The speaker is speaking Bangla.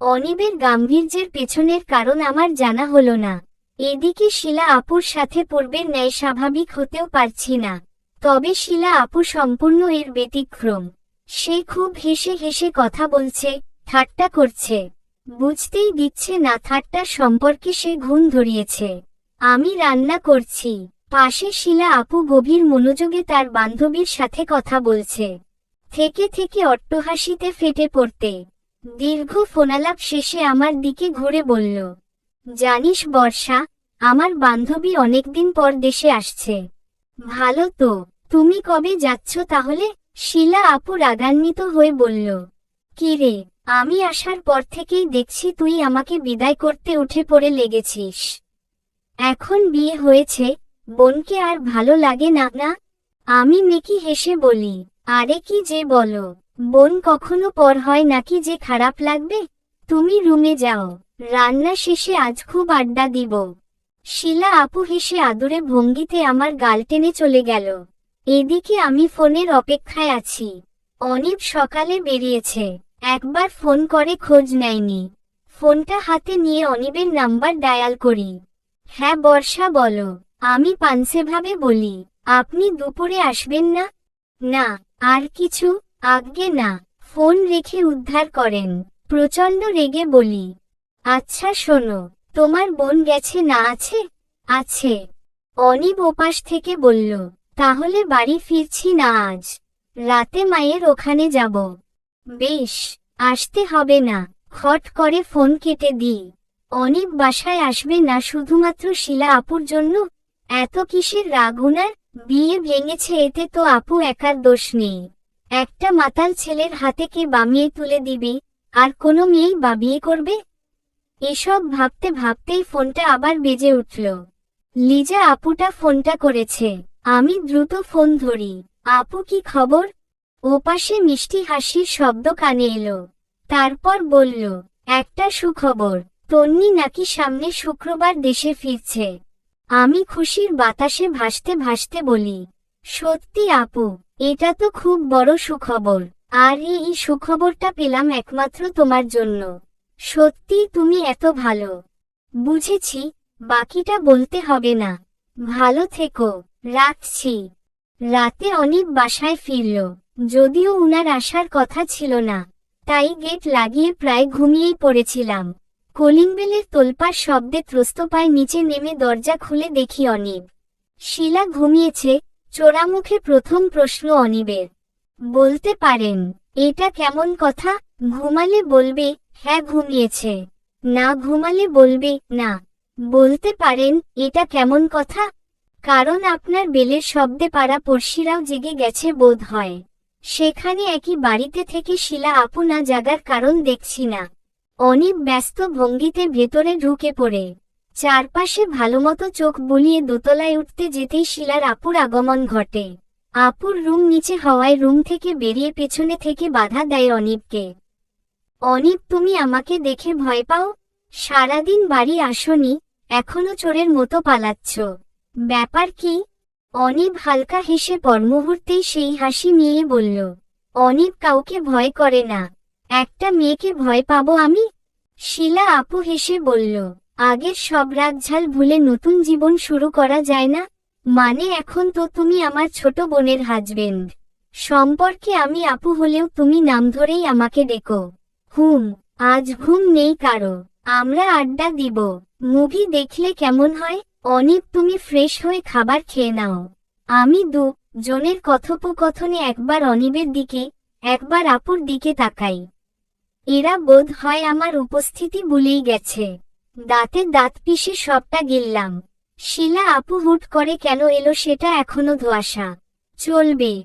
অনিবের গাম্ভীর্যের পেছনের কারণ আমার জানা হলো না। এদিকে শিলা আপুর সাথে পূর্বের ন্যায় স্বাভাবিক হতেও পারছি না। তবে শিলা আপু সম্পূর্ণ এর ব্যতিক্রম। সে খুব হেসে হেসে কথা বলছে, ঠাট্টা করছে। বুঝতেই দিচ্ছে না ঠাট্টার সম্পর্কে সে ঘুম ধরিয়েছে। আমি রান্না করছি। পাশে শিলা আপু গভীর মনোযোগে তার বান্ধবীর সাথে কথা বলছে। থেকে থেকে অট্টহাসিতে ফেটে পড়তে। দীর্ঘ ফোনালাপ শেষে আমার দিকে ঘুরে বলল, জানিস বর্ষা, আমার বান্ধবী অনেকদিন পর দেশে আসছে। ভালো তো, তুমি কবে যাচ্ছ তাহলে? শিলা আপু রাগান্বিত হয়ে বলল, কি রে, আমি আসার পর থেকেই দেখছি তুই আমাকে বিদায় করতে উঠে পড়ে লেগেছিস। এখন বিয়ে হয়েছে, বোনকে আর ভালো লাগে না না? আমি মেকি হেসে বলি, আরে কি যে বলো। বোন কখনো পর হয় নাকি যে খারাপ লাগবে? তুমি রুমে যাও। রান্না শেষে আজ খুব আড্ডা দিব। শিলা আপু হেসে আদুরে ভঙ্গিতে আমার গাল টেনে চলে গেল। এদিকে আমি ফোনের অপেক্ষায় আছি। অনিব সকালে বেরিয়েছে। একবার ফোন করে খোঁজ নেয়নি। ফোনটা হাতে নিয়ে অনিবের নাম্বার ডায়াল করি। হ্যাঁ বর্ষা বলো। আমি পানসেভাবে বলি, আপনি দুপুরে আসবেন না? না, আর কিছু? আজ্ঞে না, ফোন রেখে উদ্ধার করেন। প্রচণ্ড রেগে বলি আচ্ছা শোনো, তোমার বোন গেছে না আছে? আছে। অনিব ওপাশ থেকে বলল, তাহলে বাড়ি ফিরছি না আজ। রাতে মায়ের ওখানে যাব। বেশ, আসতে হবে না খট করে ফোন কেটে দিই। অনিব বাসায় আসবে না শুধুমাত্র শিলা আপুর জন্য? এত কিসের রাগুনার বিয়ে ভেঙেছে এতে তো আপু একার দোষ নেই। একটা মাতাল ছেলের হাতে কে বামিয়ে তুলে দিবি? আর কোনো মেয়েই বা বিয়ে করবে? এসব ভাবতে ভাবতেই ফোনটা আবার বেজে উঠল। লিজা আপুটা ফোনটা করেছে। আমি দ্রুত ফোন ধরি। আপু কি খবর? ওপাশে মিষ্টি হাসির শব্দ কানে এলো। তারপর বলল, একটা সুখবর। তন্নি নাকি সামনে শুক্রবার দেশে ফিরছে। আমি খুশির বাতাসে ভাসতে ভাসতে বলি, সত্যি আপু এটা তো খুব বড় সুখবর। আর এই সুখবরটা পেলাম একমাত্র তোমার জন্য। সত্যি তুমি এত ভালো। বুঝেছি, বাকিটা বলতে হবে না। ভালো থেকো, রাখছি। রাতে অনিক বাসায় ফিরল। যদিও উনার আসার কথা ছিল না, তাই গেট লাগিয়ে প্রায় ঘুমিয়েই পড়েছিলাম। কলিং বেলের তোলপার শব্দে ত্রস্ত পায় নিচে নেমে দরজা খুলে দেখি অনিব শিলা ঘুমিয়েছে চোরামুখে প্রথম প্রশ্ন অনিবের। বলতে পারেন, এটা কেমন কথা? ঘুমালে বলবে হ্যাঁ ঘুমিয়েছে। না, ঘুমালে বলবে, না। বলতে পারেন, এটা কেমন কথা? কারণ আপনার বেলের শব্দে পাড়া পড়শিরাও জেগে গেছে বোধ হয়। সেখানে একই বাড়িতে থেকে শিলা আপু না জাগার কারণ দেখছি না। অনিব ব্যস্ত ভঙ্গিতে ভেতরে ঢুকে পড়ে। চারপাশে ভালোমতো চোখ বুলিয়ে দোতলায় উঠতে যেতেই শিলার আপুর আগমন ঘটে। আপুর রুম নিচে হওয়ায় রুম থেকে বেরিয়ে পেছনে থেকে বাধা দেয় অনিবকে অনিব তুমি আমাকে দেখে ভয় পাও? সারাদিন বাড়ি আসনি, এখনও চোরের মতো পালাচ্ছ। ব্যাপার কি? অনিব হালকা হেসে পরমুহূর্তেই সেই হাসি নিয়ে বলল অনিব কাউকে ভয় করে না। একটা মেয়েকে ভয় পাবো আমি? শিলা আপু হেসে বলল আগের সব রাগঝাল ভুলে নতুন জীবন শুরু করা যায় না? মানে এখন তো তুমি আমার ছোট বোনের হাজবেন্ড সম্পর্কে আমি আপু হলেও তুমি নাম ধরেই আমাকে ডেকো। হুম, আজ ঘুম নেই কারও। আমরা আড্ডা দিব। মুভি দেখলে কেমন হয়? অনিক, তুমি ফ্রেশ হয়ে খাবার খেয়ে নাও। আমি দু জনের কথোপকথনে একবার অনিবের দিকে, একবার আপুর দিকে তাকাই। এরা বোধ হয় আমার উপস্থিতি ভুলেই গেছে। দাঁতে দাঁত পিষে সবটা গিললাম। শিলা আপু হুট করে কেন এলো সেটা এখনও ধোয়াশা। চলবে।